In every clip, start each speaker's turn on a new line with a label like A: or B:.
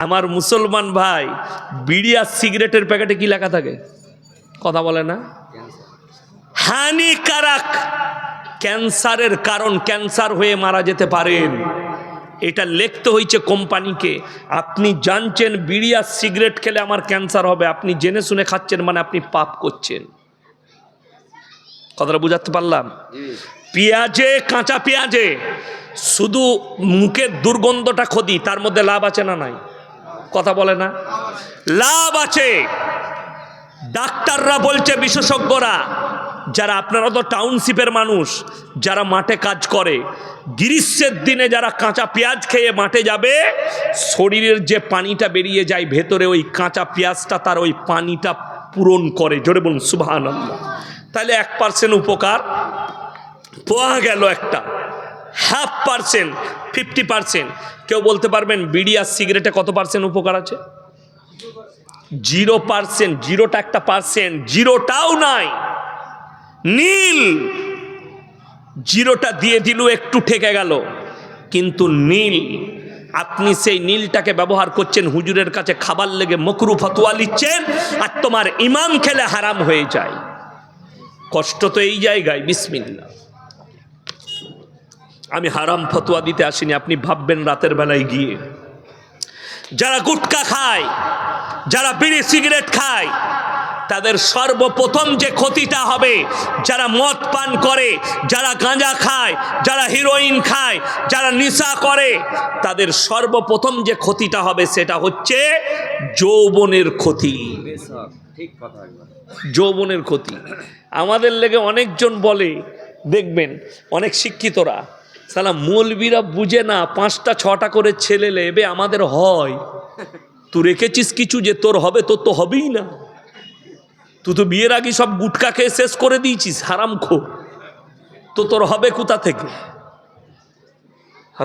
A: আমার মুসলমান ভাই বিড়ি আর সিগারেটের প্যাকেটে কি লেখা থাকে? কথা বলে না? হানিকারক ক্যান্সারের কারণ ক্যান্সার হয়ে মারা যেতে পারেন। এটা লিখতে হয়েছে কোম্পানিকে। আপনি জানছেন বিড়ি আর সিগারেট খেলে আমার ক্যান্সার হবে। আপনি জেনে শুনে খাচ্ছেন মানে আপনি পাপ করছেন। কথাটা বুঝাতে পারলাম? পেঁয়াজে কাঁচা পেঁয়াজে শুধু মুখের দুর্গন্ধটা ক্ষতি তার মধ্যে লাভ আছে না নাই? কথা বলে না। লাভ আছে। ডাক্তাররা বলছে, বিশেষজ্ঞরা, যারা আপনারা তো টাউনশিপের মানুষ, যারা মাঠে কাজ করে, গ্রীষ্মের দিনে যারা কাঁচা পেঁয়াজ খেয়ে মাঠে যাবে, শরীরের যে পানিটা বেরিয়ে যায় ভেতরে, ওই কাঁচা পেঁয়াজটা তার ওই পানিটা পূরণ করে। জোরে বলুন সুবাহান তাহলে এক পার্সেন্ট উপকার। পাওয়া গেল একটা। হাফ পার্সেন্ট ফিফটি পার্সেন্ট কেউ বলতে পারবেন, বিড়ি আর সিগারেটে কত পার্সেন্ট উপকার আছে? জিরো পার্সেন্ট জিরোটা একটা পার্সেন্ট জিরোটাও নাই। নীল! জিরোটা দিয়ে দিল একটু ঠেকে গেল। কিন্তু নীল, আপনি সেই নীলটাকে ব্যবহার করছেন, হুজুরের কাছে খাবার লেগে মকরু ফতুয়া নিচ্ছেন আর তোমার ইমাম খেলে হারাম হয়ে যায়। কষ্ট তো এই জায়গায় বিসমিল্লা আমি হারাম ফতুয়া দিতে আসিনি, আপনি ভাববেন রাতের বেলায় গিয়ে। যারা গুটকা খায়, যারা বিড়ি, সিগারেট খায়, তাদের সর্বপ্রথম যে ক্ষতিটা হবে, যারা মদ পান করে, যারা গাঁজা খায়, যারা হিরোইন খায়, যারা নিশা করে, তাদের সর্বপ্রথম যে ক্ষতিটা হবে সেটা হচ্ছে যৌবনের ক্ষতি। যৌবনের ক্ষতি। আমাদের লেগে অনেকজন বলে, দেখবেন, অনেক শিক্ষিতরা সালা মৌলবীরা বুঝে না, পাঁচটা, ছটা করে ছেলে লেবে আমাদের হয়। তুই রেখেছিস কিছু যে তোর হবে, তোর তো হবেই না। তুই তো বিয়ের আগে সব গুটকা খেয়ে শেষ করে দিয়েছিস, হারাম খো তো তোর হবে কোথা থেকে?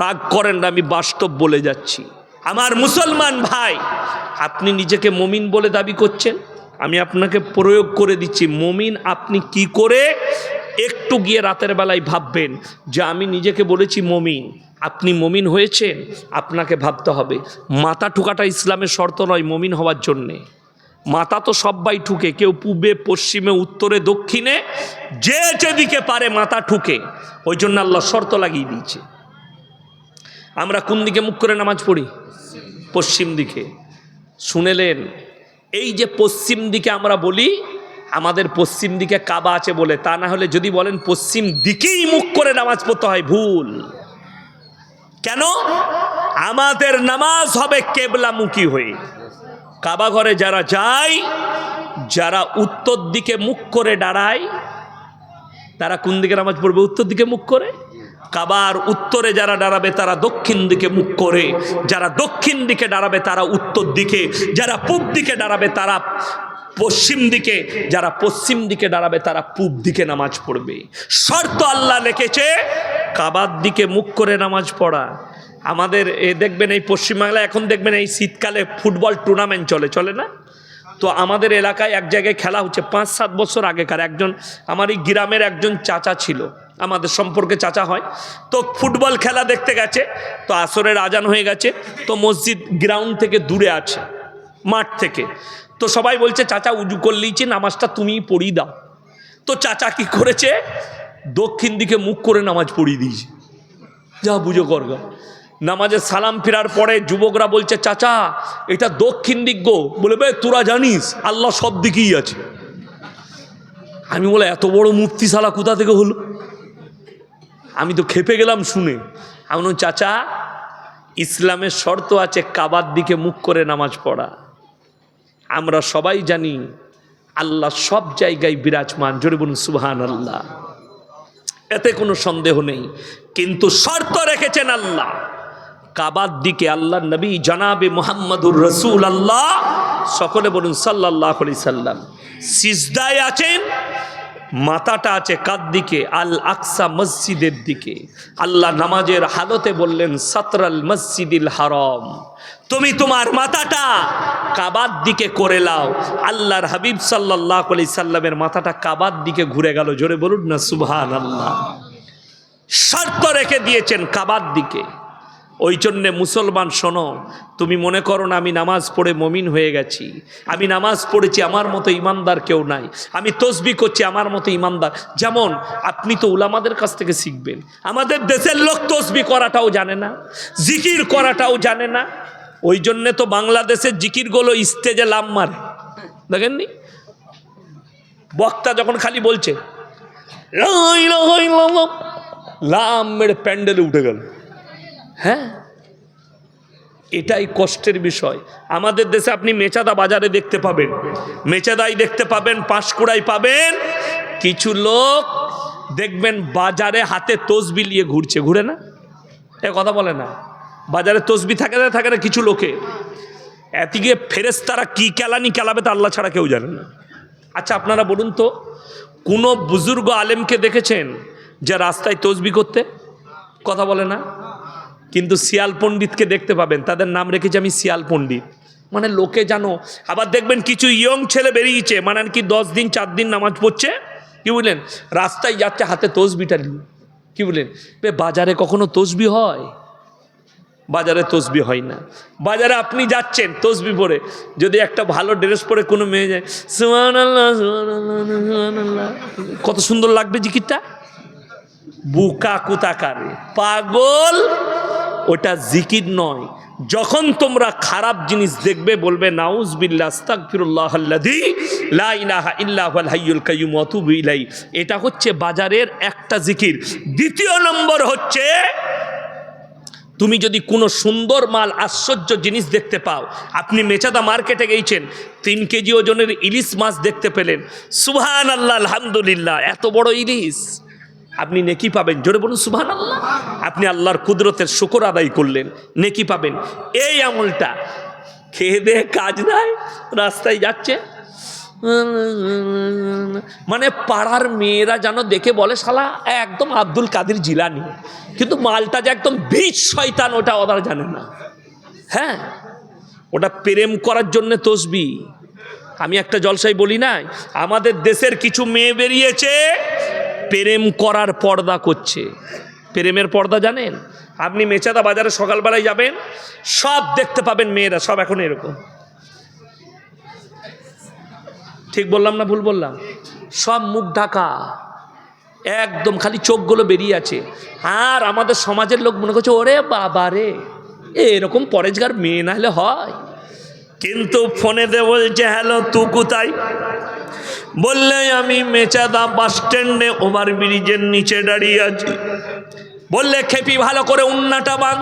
A: রাগ করেন না, আমি বাস্তব বলে যাচ্ছি। আমার মুসলমান ভাই, আপনি নিজেকে মমিন বলে দাবি করছেন? আমি আপনাকে প্রয়োগ করে দিচ্ছি। মমিন, আপনি কি করে একটু গিয়ে রাতের বেলায় ভাববেন যে আমি নিজেকে বলেছি মমিন। আপনি মমিন হয়েছেন, আপনাকে ভাবতে হবে। মাথা ঠুকাটা ইসলামের শর্ত নয় মমিন হওয়ার জন্যে। মাথা তো সবাই ঠুকে, কেউ পূবে, পশ্চিমে, উত্তরে, দক্ষিণে, যে যেদিকে পারে মাথা ঠুকে। ওই জন্য আল্লাহ শর্ত লাগিয়ে দিয়েছে। আমরা কোন দিকে মুখ করে নামাজ পড়ি? পশ্চিম দিকে। শুনেলেন, এই যে পশ্চিম দিকে আমরা বলি আমাদের পশ্চিম দিকে কাবা আছে বলে, তা না হলে যদি বলেন পশ্চিম দিকেই মুখ করে নামাজ পড়তে হয়, ভুল। কেন? আমাদের নামাজ হবে কেবলামুখী হয়ে। কাবা ঘরে যারা যায়, যারা উত্তর দিকে মুখ করে দাঁড়ায়, তারা কোন দিকে নামাজ পড়বে, উত্তর দিকে মুখ করে? কাবার উত্তরে যারা দাঁড়াবে, তারা দক্ষিণ দিকে মুখ করে। যারা দক্ষিণ দিকে দাঁড়াবে, তারা উত্তর দিকে। যারা পূব দিকে দাঁড়াবে, তারা পশ্চিম দিকে, যারা পশ্চিম দিকে দাঁড়াবে, তারা পূব দিকে নামাজ পড়বে। শর্ত আল্লাহ লিখেছে কাবার দিকে মুখ করে নামাজ পড়া। আমাদের, এ দেখবেন এই পশ্চিমবাংলায়, এখন দেখবেন এই শীতকালে ফুটবল টুর্নামেন্ট চলে চলে না? তো আমাদের এলাকায় এক জায়গায় খেলা হচ্ছে, পাঁচ সাত বছর আগেকার একজন, আমার এই গ্রামের একজন চাচা ছিল, আমাদের সম্পর্কে চাচা হয়। তো ফুটবল খেলা দেখতে গেছে, তো আসরের আজান হয়ে গেছে, তো মসজিদ গ্রাউন্ড থেকে দূরে আছে। মাঠ থেকে। তো সবাই বলছে, চাচা, উজু করলেইছি নামাজটা তুমিই পড়িয়ে দাও। তো চাচা কি করেছে? দক্ষিণ দিকে মুখ করে নামাজ পড়িয়ে দিয়েছে। যা বুঝো করগা নামাজে সালাম ফেরার পরে যুবকরা বলছে, চাচা, এটা দক্ষিণ দিক গো। বলে, বে, তোরা জানিস, আল্লাহ সব দিকেই আছে। আমি বলে, এত বড় মুফতি সালা কোথা থেকে হলো? আমি তো খেপে গেলাম শুনে। আমি চাচা, ইসলামের শর্ত আছে কাবার দিকে মুখ করে নামাজ পড়া। আমরা সবাই জানি আল্লাহ সব জায়গায় বিরাজমান। জোরে বলুন সুহান আল্লাহ এতে কোনো সন্দেহ নেই। কিন্তু শর্ত রেখেছেন আল্লাহ। কাবার দিকে আল্লাহ নবী জনাবে মোহাম্মদুর রসুল আল্লাহ সকলে বলুন সাল্লাহ সাল্লাম। সিজদায় আছেন মাথাটা আছে কার দিকে? আল আকসা মসজিদের দিকে। আল্লাহ নামাজের হালতে বললেন, সাতরাল মসজিদিল হারম। তুমি তোমার মাথাটা কাবার দিকে করে লাও আল্লাহর হাবিব সাল্লাহ আলি সাল্লামের মাথাটা কাবার দিকে ঘুরে গেল। জোরে বলুন না সুবহান আল্লাহ শর্ত রেখে দিয়েছেন কাবার দিকে। ওই জন্যে মুসলমান শোনো, তুমি মনে করো না আমি নামাজ পড়ে মমিন হয়ে গেছি। আমি নামাজ পড়েছি, আমার মতো ইমানদার কেউ নাই। আমি তসবি করছি, আমার মতো ইমানদার। যেমন, আপনি তো উলামাদের কাছ থেকে শিখবেন। আমাদের দেশের লোক তসবি করাটাও জানে না, জিকির করাটাও জানে না। ওই জন্যে তো বাংলাদেশের জিকিরগুলো স্টেজে লাম মারে। দেখেননি? বক্তা যখন খালি বলছে লাম মেরে প্যান্ডেলে উঠে গেল। হ্যাঁ? এটাই কষ্টের বিষয়। আমাদের দেশে আপনি মেচাদা বাজারে দেখতে পাবেন। মেচাদাই দেখতে পাবেন পাঁশকুড়াই পাবেন। কিছু লোক দেখবেন বাজারে হাতে তসবি নিয়ে ঘুরছে। ঘুরে না? এ কথা বলে না। বাজারে তসবি থাকে না থাকে না কিছু লোকে। এদিকে ফেরেস্তারা কি কেলানি কেলাবে তা আল্লাহ ছাড়া কেউ জানে না। আচ্ছা আপনারা বলুন তো, কোনো বুজুর্গ আলেমকে দেখেছেন যে রাস্তায় তসবি করতে? কথা বলে না? কিন্তু শিয়াল পণ্ডিতকে দেখতে পাবেন, তাদের নাম রেখেছি আমি শিয়াল পণ্ডিত। মানে লোকে জানো, আবার দেখবেন কিছু ইয়ং ছেলে বেরিয়েছে মানে কি দশ দিন, চার দিন নামাজ পড়ছে? কি বুঝলেন রাস্তায় যাচ্ছে, হাতে তসবিটা নিয়ে কি বললেন? বে বাজারে কখনো তসবি হয়? বাজারে তসবি হয় না। বাজারে আপনি যাচ্ছেন তসবি পরে, যদি একটা ভালো ড্রেস পরে কোনো মেয়ে যায়। কত সুন্দর লাগবে জিকিরটা? বুকা কুতাকারে পাগল! ওটা জিকির নয়। যখন তোমরা খারাপ জিনিস দেখবে, বলবে, নাউজ বিল্লা আস্তাগফিরুল্লাহ আল্লাযী লা ইলাহা ইল্লা হুয়াল হাইয়ুল কাইয়্যুম ইলাই এটা হচ্ছে বাজারের একটা জিকির। দ্বিতীয় নম্বর হচ্ছে, তুমি যদি কোনো সুন্দর মাল, আশ্চর্য জিনিস দেখতে পাও, আপনি মেচাদা মার্কেটে গেছেন তিন কেজি ওজনের ইলিশ মাছ দেখতে পেলেন। সুহান আল্লাহ আলহামদুলিল্লাহ, এত বড় ইলিশ। আপনি নেকি পাবেন। জোরে বলুন সুবহান আল্লাহ আপনি আল্লাহর কুদরতের শুকর আদায় করলেন, নেকি পাবেন। এই আমলটা খেয়ে কাজ নাই, রাস্তায় যাচ্ছে। মানে পাড়ার মেয়েরা যেন দেখে বলে, শালা, একদম আব্দুল কাদের জিলানি। কিন্তু মালটা যে একদম বীজ শয়তান, ওটা ওরা জানে না। হ্যাঁ? ওটা প্রেম করার জন্য তসবি। আমি একটা জলসাই বলি না আমাদের দেশের কিছু মেয়ে বেরিয়েছে প্রেম করার পর্দা করছে। প্রেমের পর্দা জানেন? আপনি মেচাদা বাজারে সকালবেলায় যাবেন, সব দেখতে পাবেন মেয়েরা, সব এখন এরকম। ঠিক বললাম না ভুল বললাম? সব মুখ ঢাকা। একদম খালি চোখগুলো বেরিয়ে আছে। আর আমাদের সমাজের লোক মনে করছে, ওরে বাবা রে, এরকম পরেজগার মেয়ে না হলে হয়। কিন্তু ফোনেতে বলছে, হ্যালো, তু কোথায়? বললে আমি মেচাদা বাস স্ট্যান্ডে ওভার ব্রিজের নিচে দাঁড়িয়ে আছি। বললে, খেপি, ভালো করে উন্নাটা বান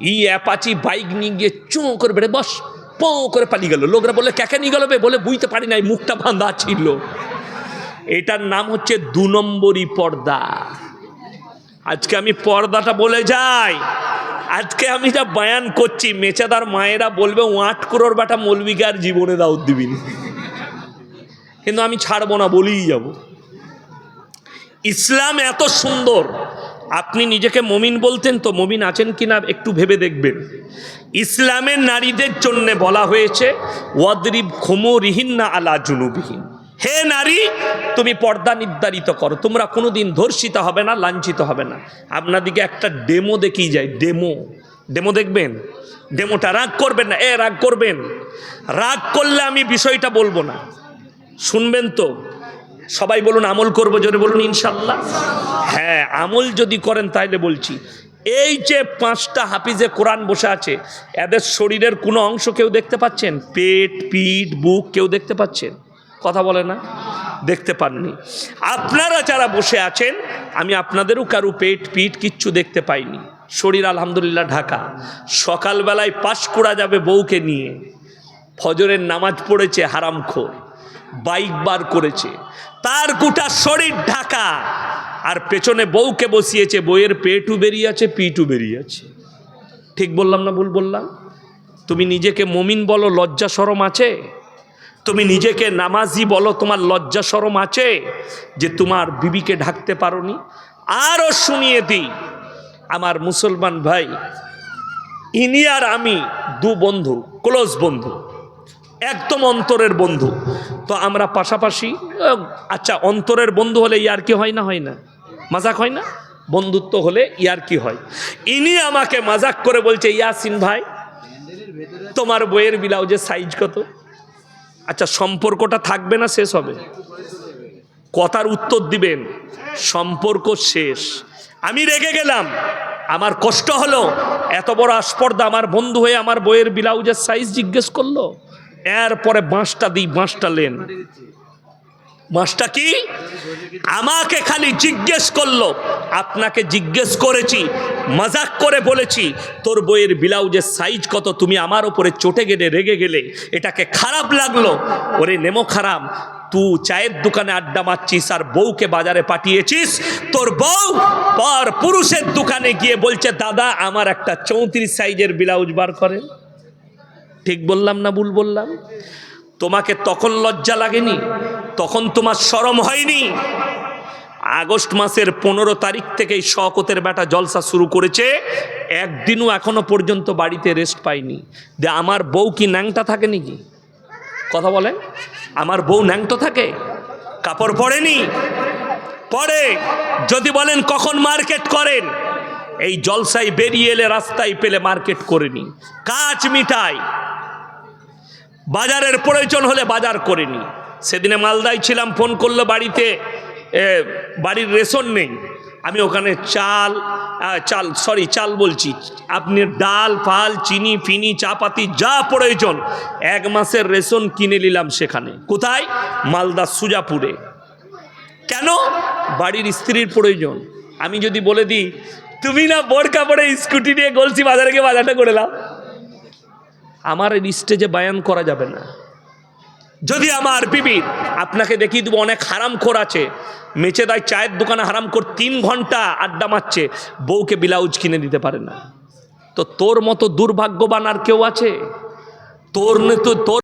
A: ই অ্যাপাচি বাইক নিয়ে গিয়ে চোঁ করে বেড়ে বস, পো করে পালিয়ে গেল। লোকরা বললে ক্যাকে নিয়ে গেল বলে, বুঝতে পারি নাই, মুখটা বাঁধা ছিল। এটার নাম হচ্ছে দু নম্বরই পর্দা। আজকে আমি পর্দাটা বলে যাই। আজকে আমি যা বয়ান করছি, মেচাদার মায়েরা বলবে, ওয়াট করোর বাটা মৌলবিকার জীবনে দাউদ দিবিন। কিন্তু আমি ছাড়বো না, বলেই যাব। ইসলাম এত সুন্দর, আপনি নিজেকে মমিন বলতেন তো মমিন আছেন কিনা একটু ভেবে দেখবেন। ইসলামের নারীদের জন্য বলা হয়েছে, ওয়াদরিব না আলা জুনুবিহীন। হে নারী, তুমি পর্দা নির্ধারিত করো, তোমরা কোনোদিন ধর্ষিত হবে না, লাঞ্ছিত হবে না। আপনাদিকে একটা ডেমো দেখিয়ে যায়, ডেমো। ডেমো দেখবেন? ডেমোটা রাগ করবেন না, এ রাগ করবেন। রাগ করলে আমি বিষয়টা বলব না। শুনবেন তো? সবাই বলুন, আমল করব, জোরে বলুন ইনশাল্লাহ হ্যাঁ আমল যদি করেন তাইলে বলছি। এই যে পাঁচটা হাফিজে কোরআন বসে আছে, এদের শরীরের কোনো অংশ কেউ দেখতে পাচ্ছেন? পেট, পিঠ, বুক কেউ দেখতে পাচ্ছেন? কথা বলে না? দেখতে পাননি। আপনারা যারা বসে আছেন, আমি আপনাদেরও কারু পেট, পিঠ কিচ্ছু দেখতে পাইনি। শরীর আলহামদুলিল্লাহ ঢাকা। সকালবেলায় পাশ করা যাবে বউকে নিয়ে। ফজরের নামাজ পড়েছে হারামখোর। বাইক বার করেছে। তার গোটা শরীর ঢাকা। আর পেছনে বউকে বসিয়েছে বইয়ের পেটু বেরিয়ে আছে পিটু বেরিয়ে আছে ঠিক বললাম না ভুল বললাম? তুমি নিজেকে মমিন বলো, লজ্জা সরম আছে? তুমি নিজেকে নামাজি বলো, তোমার লজ্জা সরম আছে? যে তোমার বিবিকে ঢাকতে পারোনি? আরও শুনিয়ে দিই, আমার মুসলমান ভাই, ইনি আর আমি দু বন্ধু, ক্লোজ বন্ধু। একদম অন্তরের বন্ধু। তো আমরা পাশাপাশি আচ্ছা অন্তরের বন্ধু হলে ইয়ার কি হয় না হয় না? মাজাক হয় না? বন্ধুত্ব হলে ইয়ার কি হয়? ইনি আমাকে মাজাক করে বলছে, ইয়াসিন ভাই, তোমার বইয়ের ব্লাউজের সাইজ কত? আচ্ছা সম্পর্কটা থাকবে না শেষ হবে? কথার উত্তর দিবেন, সম্পর্ক শেষ। আমি রেগে গেলাম। আমার কষ্ট হলো। এত বড় আস্পর্ধা আমার বন্ধু হয়ে আমার বইয়ের ব্লাউজের সাইজ জিজ্ঞেস করল। এরপরে বাঁশটা দিই, বাঁশটা লেন। বাঁশটা কি? আমাকে খালি জিজ্ঞেস করল, আপনাকে জিজ্ঞেস করেছি, মজাক করে বলেছি, তোর বইয়ের ব্লাউজের সাইজ কত? তুমি আমার ওপরে চটে গেলে, রেগে গেলে, এটাকে খারাপ লাগল। ওরে নেমো খারাপ তুই চায়ের দোকানে আড্ডা মারছিস আর বউকে বাজারে পাঠিয়েছিস? তোর বউ পর পুরুষের দোকানে গিয়ে বলছে, দাদা, আমার একটা চৌত্রিশ সাইজের ব্লাউজ বার করেন। ঠিক বললাম না ভুল বললাম? তোমাকে তখন লজ্জা লাগেনি? তখন তোমার সরম হয়নি? আগস্ট মাসের পনেরো তারিখ থেকেই শকতের বেটা জলসা শুরু করেছে। একদিনও এখনও পর্যন্ত বাড়িতে রেস্ট পাইনি যে আমার বউ কি ন্যাংটা থাকে নাকি? কথা বলেন। আমার বউ ন্যাংটো থাকে? কাপড় পরেনি? পরে। যদি বলেন কখন মার্কেট করেন? এই জলসাই বেরিয়ে এলে রাস্তায় পেলে মার্কেট করেনি কাজ মিটাই বাজারের প্রয়োজন হলে বাজার করিনি। সেদিনে মালদায় ছিলাম, ফোন করল বাড়িতে বাড়ির রেশন নেই। আমি ওখানে চাল চাল সরি চাল বলছি। আপনি ডাল, ফাল, চিনি, ফিনি, চাপাতি, যা প্রয়োজন, এক মাসের রেশন কিনে নিলাম সেখানে। কোথায়? মালদা সুজাপুরে। কেন? বাড়ির স্ত্রীর প্রয়োজন। আমি যদি বলে দিই, তুমি না বোরকা পরে স্কুটি নিয়ে গলসি বাজারে গিয়ে বাজারটা করে নাও আমার এই স্টেজে বায়ান করা যাবে না। যদি আমার বিবি আপনাকে দেখিয়ে দেবো, অনেক হারাম খোর আছে। মেচে দেয়, চায়ের দোকানে হারাম খোর তিন ঘণ্টা আড্ডা মারছে। বউকে ব্লাউজ কিনে দিতে পারে না। তো তোর মতো দুর্ভাগ্যবান আর কেউ আছে? তোর তো তোর